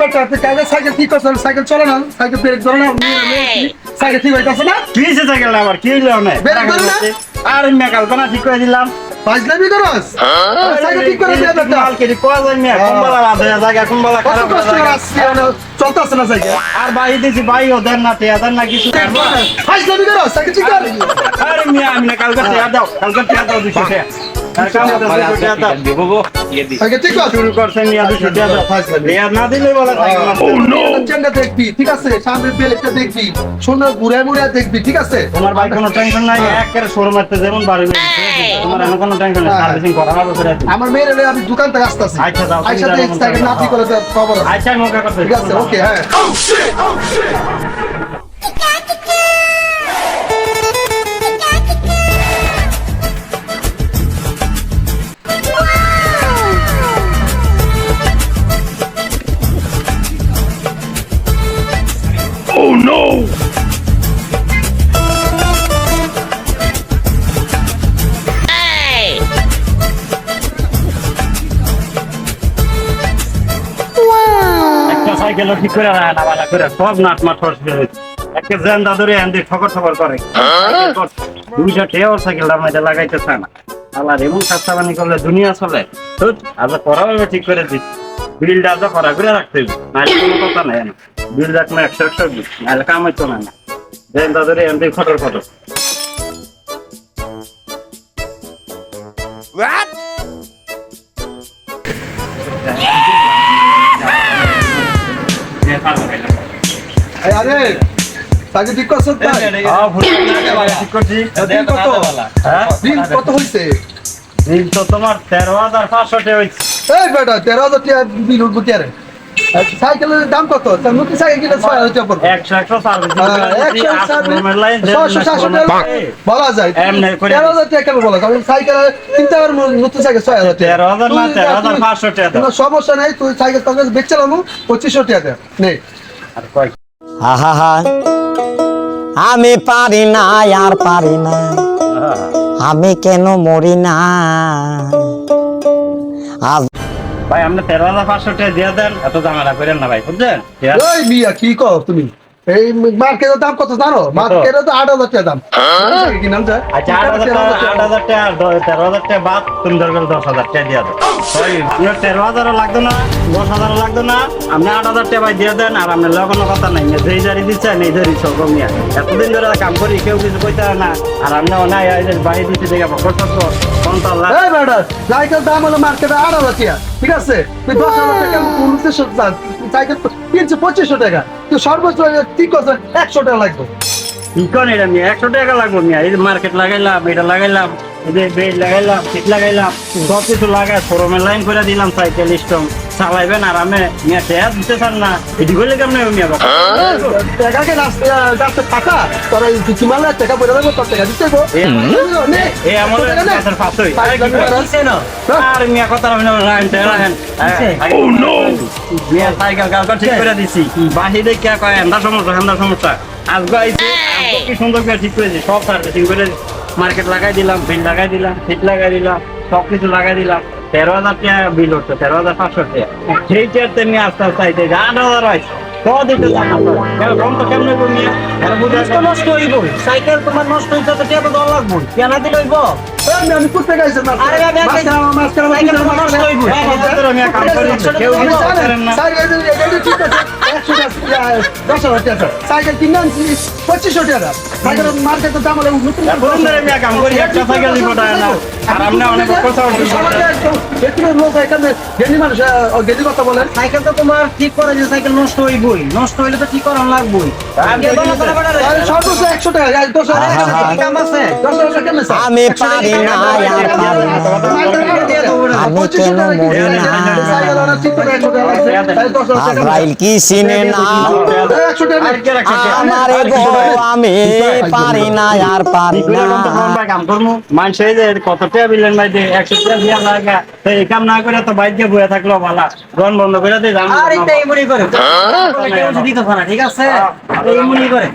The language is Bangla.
বেটা তুই কাজে সাইকেল ঠিক করছ সাইকেল চলে না সাইকেল ব্রেক ধরে না সাইকেল ঠিক হইতাছে না? কি হয়েছে সাইকেল আবার? কি হইল না বের করো না। আর মিয়া কালপনা ঠিক করে দিলাম। ফাজলামি করস সাইকেল ঠিক করে দে বেটা। মাল কেটে কোয়া যায় মিয়া হ্যাঁ। কুম্বালা বাঁধে জায়গা কুম্বালা কত খারাপ কষ্ট করে আসছি না সাইকেল। আর বাড়ি দিছি বাড়ি ওদের না তে ওদের না কিছু। করবা। করস সাইকেল ঠিক কর। আরে মিয়া আমি না কালকে টিয়া দাও কালকে টিয়া দাও দুশো ঠিক আছে। সামনে বেলেটটা দেখবি। সুন্দর ঘুরে ঘুরে দেখবি ঠিক আছে? তোমার ভাই কোনো টেনশন নাই একের শোরুমেতে যেমন বাড়ি তোমার এমন কোনো টেনশন নেই হ্যাঁ। সার্ভিসিং করা হবে করে আমার মেয়ের হলে আমি দোকান থেকে আচ্ছা, আইসা দেখ সাইকেল না ঠিক করে। খবর আচ্ছা আমি করতে ঠিক আছে ওকে হ্যাঁ। একটা সাইকেলও ঠিক করে রাখা করে সব নাট মাট ফস করে একটা জেন দাদুরে হ্যান্ডি ঠকর ঠকর করে। দুইটা টেওর সাইকেলটা মধ্যে লাগাইতে চায় না। আল্লাহ এমন খাস্তা বানি করলে দুনিয়া চলে। ধুৎ, আজ করা হবে ঠিক করে দিচ্ছি বিলটা আজ করা করে রাখতে হবে নাহলে কোনো কথা নাই না বিল রাখলে একশো একশো নাহলে কাম হইতো না জেন দাদুরে হ্যান্ডি ফটর ফটর এই আরে তাকে ঠিক করছ হ্যাঁ, ঠিক করছি দিন কত হ্যাঁ দিন কত হইছে দিন তো তোমার তেরো হাজার পাঁচশো টাকা হয়েছে এই বেটা তেরো হাজার টাকা বিল উঠবো সাইকেলের দাম কত? নতুন সাইকেল কিনে ছয় হাজার পড়বে। একশো বলা যায়। তেরো হাজার টাকা বলা যায়? সাইকেল কিনতে পারব নতুন সাইকেল ছয় হাজার তেরো হাজার না তুই- তেরো হাজার তুই- পাঁচশো টাকা সমস্যা নেই তুই সাইকেল তোর কাছে বেচছিলাম পঁচিশশো টাকা নেই আর কয় আমি পারি না আর পারি না। আমি কেন মরি না? আজ ভাই আপনি তেরো হাজার পাঁচশো টাকা দিয়ে দেন এত ঝামেলা করেন না ভাই বুঝছেন? ওই মিয়া কি কর তুমি? এই মার্কেটের দাম কত জানো? মার্কেটে তো আট হাজার টাকা দাম। কি নাম যায় আচ্ছা আট হাজার টাকা আট হাজার টাকা তেরো হাজার টাকা বাদ তুমি ধরবেন দশ হাজার টাকা দিয়ে দেন। ভাই আপনার তেরো হাজারও লাগতো না দশ হাজারও লাগতো না আপনি আট হাজার টাকা ভাই দিয়ে দেন আর আপনার কোনো কথা নাই। যেই জারি দিচ্ছেন এই জারি সব কমিয়া এতদিন ধরে কাম করি কেউ কিছু কইতে না। আর আপনি অনায় এই যে বাড়ি দিচ্ছে দেখে লাভ এই বেটা সাইকেল দাম হলো মার্কেটে আট হাজার টাকা ঠিক আছে তুই দশ হাজার টাকা উনত্রিশশো সাইকেল কিনছে পঁচিশশো টাকা তুই সর্বোচ্চ ঠিক আছে একশো টাকা লাগবে ইকন এটা নিয়ে একশো টাকা লাগবে নিয়ে এই মার্কেট লাগাইলাম এটা লাগাইলাম এই যে বেড লাগাইলাম সিট লাগাইলাম সব কিছু লাগাই শোরুমের লাইন করে দিলাম সাইকেল স্টম চালাইবেন আরামে টেয়া দিতে চান না। এটি করলে কেমন নিয়ে টাকাকে রাস্তা রাস্তা টাকা। তোরা কিছু মারলে টাকা বলে দেবো তোর টাকা দিতে দেবো এই আমার আর মিয়া কথা রাখেন রাখেন রাখেন মিয়া সাইকেল কালকে ঠিক করে দিছি। বাহিরে কে কয় এন্দা সমস্যা এন্দা সমস্যা। আজকে আইছে কি সুন্দর করে ঠিক করেছি। সব সার্ভিসিং করে মার্কেট লাগাই দিলাম বিল লাগাই দিলাম সিট লাগাই দিলাম সব কিছু লাগাই দিলাম। তেরো হাজার টাকা বিল উঠছে তেরো হাজার পাঁচশো টাকা। সেই চেয়ারতে নিয়ে আস্তে আস্তে আইতে আট হাজার হইব। সাইকেল তোমার নষ্ট হইতে তো টেপে দেওয়া লাগবো? কেন দিলে হইব আমি- আমি গেছি না আরে আমি সাইকেল নষ্ট হইব। কেউ ঠিক আছে, একশো টাকা, আহ, দশ হাজার টাকা। সাইকেল কিনে আনছি পঁচিশশো টাকা মার্কেটের দাম হলো নতুন কথা আমাদের লোক এখানে জ্ঞানী মানুষ আহ, কথা বলেন সাইকেল তো তোমার ঠিক করে যে সাইকেল নষ্ট হইবই নষ্ট হইলে তো ঠিক করানো লাগবই সর্বোচ্চ একশো টাকা দশ হাজার আছে দশ হাজার আমি পারি না। আর পারি না। আমি কেন মরি না? আনছি, সাইকেল ওরা ঠিক করে না আমারে গো আমি পারি না আর পারি না। কাম করব মানুষ যে কত টাকা বিলেন ভাই যে একশো টাকা দিয়া লাগা। তো এই কাম না করে তো বাইকে বয়ে থাকল ভালা গন বন্ধ করে আর মনে যদি দিতে না, ঠিক আছে? এই মনে করে।